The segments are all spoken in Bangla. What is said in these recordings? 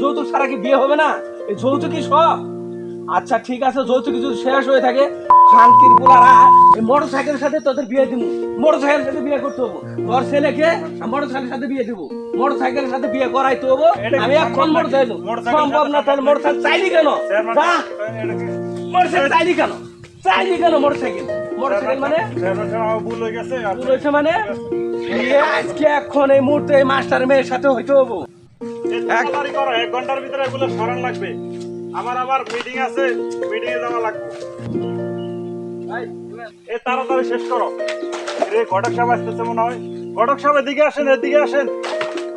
যৌতুক ছাড়া কি বিয়ে হবে না? এই যৌতুকই সব। আচ্ছা ঠিক আছে যৌতুক যদি শেষ হয়ে থাকে খানকির পোলারা এই মোটর সাইকেলের সাথে তোদের বিয়ে দিব। মোটর সাইকেলের সাথে বিয়ে করতে হব। তোর ছেলেকে মোটর সাইকেলের সাথে বিয়ে দিব। মোটর সাইকেলের সাথে বিয়ে করাইতে হব। আমি এখন মোটর সাইকেল সম্ভব না তাহলে মোটর সাইকেল চাইলি কেন? মোটর সাইকেল চাইলি কেন? চাইলি কেন মোটর সাইকেল মোটর সাইকেল মানে? চেয়ারম্যান সাহেব, ভুল হয়ে গেছে ভুল হয়েছে মানে? আজকে এখন এই মুহূর্তে এই মাস্টার মেয়ের সাথে হইতে হব। করো, এক ঘণ্টার ভিতরে এগুলো সরান লাগবে। আমার আবার মিটিং আছে মিটিং এ যাওয়া লাগবে। তাড়াতাড়ি শেষ করো। রে ঘটক সাহেব আসতেছে মনে হয়। ঘটক সাহেব এদিকে আসেন এদিকে আসেন।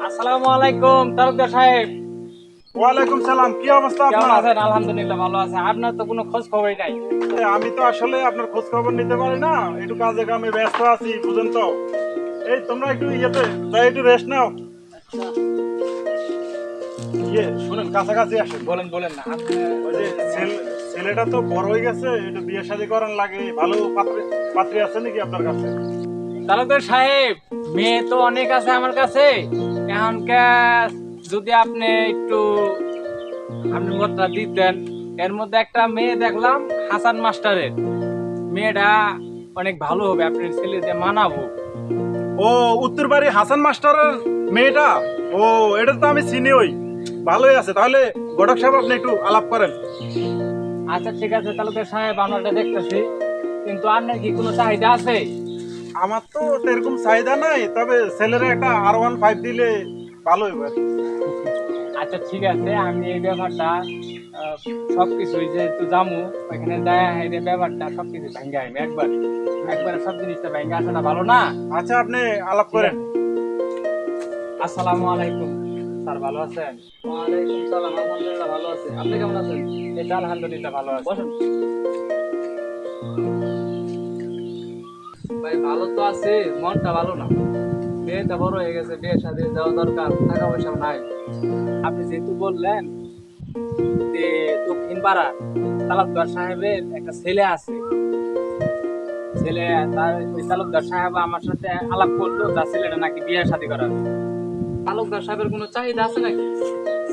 আসসালামু আলাইকুম তালুকদার সাহেব। ওয়ালাইকুম সালাম কি অবস্থা আপনার? আছেন? আলহামদুলিল্লাহ ভালো আছে। আপনার তো কোনো খোঁজ খবরই নাই আমি তো আসলে আপনার খোঁজ খবর নিতে পারি না। একটু কাজে কামে ব্যস্ত আছি বুঝেন তো। এই তোমরা একটু ইয়েতে যাই একটু রেস্ট নাও। ইয়ে শুনেন কাছাকাছি আসেন। বলেন বলেন না। ওই যে ছেলে- ছেলেটা তো বড় হয়ে গেছে একটু বিয়ে শাদী করার লাগে ভালো পাত্রী পাত্রী আছে নাকি আপনার কাছে? তালুকদার সাহেব মেয়ে তো অনেক আছে আমার কাছে। এখনকার যদি আপনি একটু আপনি মতটা দিতেন এর মধ্যে একটা মেয়ে দেখলাম হাসান মাস্টারের। মেয়েটা অনেক ভালো হবে আপনার ছেলে দিয়ে মানাবো। ও উত্তর বাড়ি হাসান মাস্টারের মেয়েটা? ও এটা তো আমি চিনি ওই। ভালোই আছে তাহলে গডক সাহেব আপনি একটু আলাপ করেন। আচ্ছা ঠিক আছে তালুকদার সাহেব আমরা দেখতেছি। কিন্তু আপনার কি কোনো চাহিদা আছে? আমার তো এরকম চাহিদা নাই তবে ছেলেরা একটা আর ওয়ান ফাইভ দিলে ভালো হবে আচ্ছা ঠিক আছে আমি এই ব্যাপারটা আহ, সবকিছুই যেহেতু জামু ওইখানে দেয়া হয় যে ব্যাপারটা সবকিছু ভেঙে আইম একবার। একবারে সব জিনিসটা ভেঙে আসে না ভালো না? আচ্ছা আপনি আলাপ করেন। আসসালামু আলাইকুম। স্যার ভালো আছেন? ওয়ালাইকুম সালাম আলহামদুলিল্লাহ ভালো আছি। আপনি কেমন আছেন? আলহামদুলিল্লাহ ভালো আছি। বসুন। ভাই ভালো তো আছে মনটা ভালো না। বড় হয়ে গেছে বিয়ে সাথে যাওয়া দরকার টাকা পয়সা নাই। আপনি যেহেতু বললেন যে দক্ষিণ পাড়া তালুকদার সাহেবের একটা ছেলে আছে। ছেলে তার ওই তালুকদার সাহেব আমার সাথে আলাপ করল তার ছেলেটা নাকি বিয়ে শাদী করার তালুকদার সাহেবের কোনো চাহিদা আছে নাকি?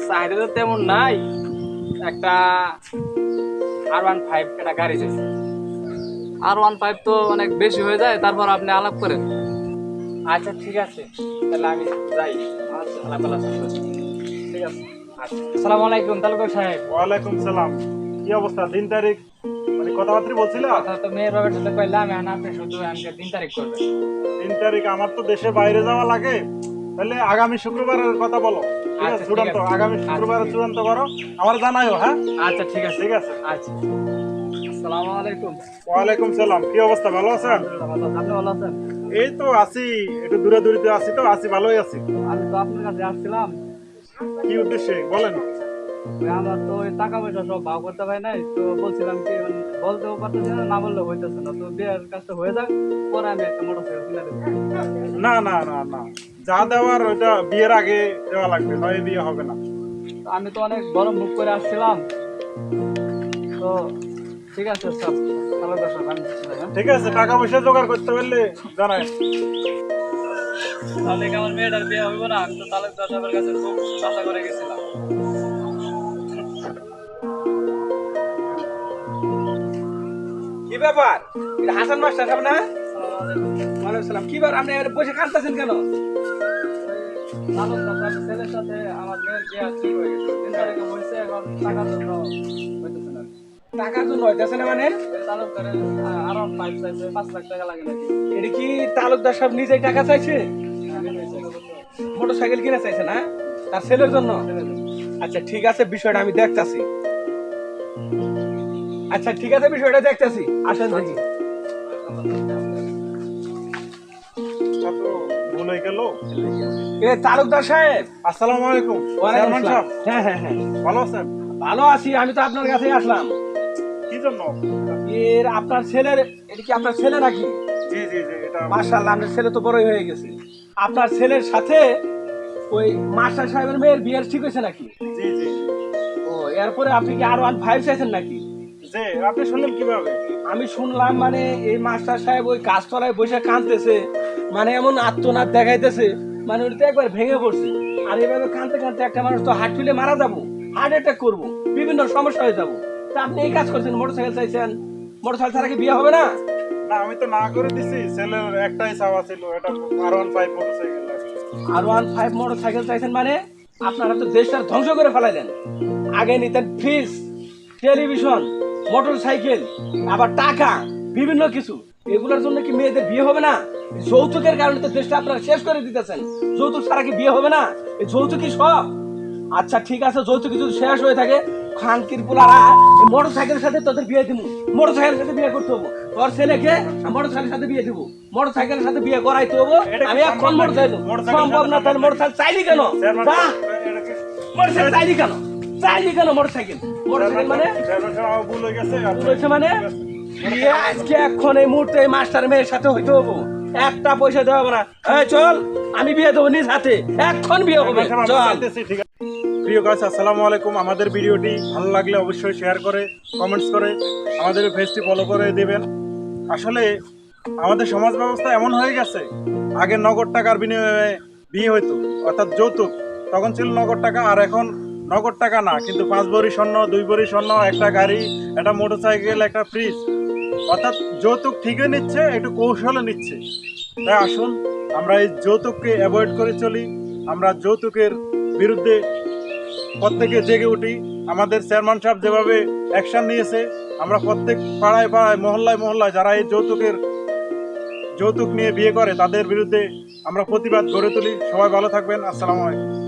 চাহিদা তো তেমন নাই। একটা আর ওয়ান ফাইভ একটা গাড়ি চাইছে। আর ওয়ান ফাইভ তো অনেক বেশি হয়ে যায় তারপর আপনি আলাপ করেন। আচ্ছা ঠিক আছে। তাহলে আমি যাই। আচ্ছা আলাপ আলাপ ঠিক আছে। আচ্ছা আসসালামু আলাইকুম তালুকদার সাহেব। ওয়ালাইকুম সালাম। কি অবস্থা দিন তারিখ? মানে কথাবার্তা বলছিল? কথা তো মেয়ের বাবার সাথে কইলাম এখন আপনি শুধু আমাকে তিন তারিখ করবেন। তিন তারিখ আমার তো দেশে বাইরে যাওয়া লাগে। তাহলে আগামী শুক্রবারের কথা বলো। আচ্ছা, চূড়ান্ত আগামী আচ্ছা, শুক্রবারে চূড়ান্ত করো। আমার জানাইও হ্যাঁ? আচ্ছা ঠিক আছে। ঠিক আছে। আচ্ছা। আসসালামু আলাইকুম। ওয়ালাইকুম সালাম। কি অবস্থা? ভালো আছেন? আলহামদুলিল্লাহ ভালো আপনি ভালো আছেন। এই তো আছি একটু দূরে দূরিতে আছি তো আছি ভালোই আছি। আমি তো আপনার কাছে আসছিলাম। কি উদ্দেশ্যে? বলেন। আমার তো ওই টাকা পয়সা সব ভাগ করতে পারি নাই তো বলছিলাম কি বলতেও পারতেছি না না বললে হইতেছে না। তো বিয়ের কাজটা হয়ে যাক পরে আমি একটা মোটর কিনে দেবো। না না না না। যা দেওয়ার ওটা বিয়ের আগে দেওয়া লাগবে নয় বিয়ে হবে না। আমি তো অনেক বড় মুখ করে আসছিলাম। তো ঠিক আছে স্যার। ভালো কথা আমি হ্যাঁ? ঠিক আছে টাকা পয়সা জোগাড় করতে পারলে জানাই। তাহলে কি আমার মেয়েটার বিয়ে হইব না? আমি তো তালুকদার সাহেবের কাছে খুব আশা করে গেছিলাম। কি ব্যাপার? হাসান মাস্টার সাহেব না? ওয়ালাইকুম সালাম। কি ব্যাপার আপনি এখানে বসে কাঁদতেছেন কেন? চাইছে এটা কি তালুকদার সাহেব নিজেই টাকা চাইছে মোটর সাইকেল কিনে চাইছে না তার ছেলের জন্য আচ্ছা ঠিক আছে বিষয়টা আমি দেখতাছি আচ্ছা ঠিক আছে, বিষয়টা দেখতাছি। আসেন দেখি। ভুল গেল এ তালুকদার সাহেব আসসালামু আলাইকুম। ওয়ালাইকুম চেয়ারম্যান সাহেব। হ্যাঁ হ্যাঁ হ্যাঁ। ভালো আছেন? ভালো আছি আমি তো আপনার কাছে আসলাম। কি জন্য? এর আপনার ছেলের এটা কি আপনার ছেলে নাকি? জি জি জি এটা মার্শাল্লাহ আপনার ছেলে তো বড়ই হয়ে গেছে। আপনার ছেলের সাথে ওই মাস্টার সাহেবের মেয়ের বিয়ের ঠিক হয়েছে নাকি? জি জি। ও এরপরে আপনি কি আর ওয়ান ফাইভ চাইছেন নাকি? যে আপনি শুনলেন কীভাবে? আমি শুনলাম মানে এই মাস্টার সাহেব ওই গাছতলায় বসে কাঁদতেছে মানে এমন আত্মনাদ দেখাইতেছে মানে ওটা একবার ভেঙে পড়ছে। আর এভাবে কাঁদতে কাঁদতে একটা মানুষ তো হার্ট ফেলে মারা যাব হার্ট অ্যাটাক করব বিভিন্ন সমস্যা হয়ে যাব। তা আপনি এই কাজ করছেন মোটরসাইকেল চাইছেন মোটরসাইকেল ছাড়া কি বিয়ে হবে না? না আমি তো না করে দিছি ছেলের একটাই চাওয়া ছিল এটা R one five motorcycle R one five motorcycle চাইছেন মানে আপনারা তো দেশটা ধ্বংস করে ফেলাইলেন। আগে নিতেন ফ্রিজ টেলিভিশন মোটর সাইকেল আবার টাকা বিভিন্ন কিছু। এগুলোর জন্য কি মেয়েদের বিয়ে হবে না? যৌতুকের কারণে তো দেশটা আপনারা শেষ করে দিতেছেন। যৌতুক ছাড়া কি বিয়ে হবে না? এই যৌতুকই সব। আচ্ছা ঠিক আছে যৌতুক যদি শেষ হয়ে থাকে খানকির পোলারা মোটর সাইকেলের সাথে তোদের বিয়ে দিব মোটর সাইকেলের সাথে বিয়ে করতে হব। তোর ছেলেকে মোটর সাইকেলের সাথে বিয়ে দিব। মোটর সাইকেলের সাথে বিয়ে করাইতে হব। আমি এখন মোটর সাইকেল সম্ভব না তাহলে মোটর সাইকেল চাইলি কেন? কি- মোটরসাইকেল চাইলি কেন? চাইলি কেন মোটরসাইকেল? মোটরসাইকেল মানে? ভুল হয়ে বলেছে মানে? বিয়ে আজকে এখন এই মুহূর্তে এই মাস্টার মেয়ের সাথে হইতে হব একটা পয়সা দেওয়া না। এই, চল, আমি বিয়ে দেবো নিজ হাতে। এখন বিয়ে হবে। চল। প্রিয় গাছ আসসালামু আলাইকুম। আমাদের ভিডিওটি ভালো লাগলে অবশ্যই শেয়ার করে কমেন্টস করে, আমাদের ফেসটি ফলো করে দেবেন। আসলে আমাদের সমাজ ব্যবস্থা এমন হয়ে গেছে, আগে নগদ টাকার বিনিময়ে বিয়ে হইতো, অর্থাৎ যৌতুক, তখন ছিল নগদ টাকা, আর এখন নগদ টাকা না, কিন্তু পাঁচ ভরি স্বর্ণ, দুই ভরি স্বর্ণ, একটা গাড়ি, একটা মোটরসাইকেল, একটা ফ্রিজ অর্থাৎ যৌতুক ঠিকই নিচ্ছে, একটু কৌশলে নিচ্ছে। তাই আসুন, আমরা এই যৌতুককে অ্যাভয়েড করে চলি। আমরা যৌতুকের বিরুদ্ধে প্রত্যেকে জেগে উঠি। আমাদের চেয়ারম্যান সাহেব যেভাবে অ্যাকশন নিয়েছে, আমরা প্রত্যেক পাড়ায় পাড়ায়, মহল্লায় মহল্লায় যারা এই যৌতুকের, যৌতুক নিয়ে বিয়ে করে, তাদের বিরুদ্ধে আমরা প্রতিবাদ গড়ে তুলি। সবাই ভালো থাকবেন। আসসালামু আলাইকুম।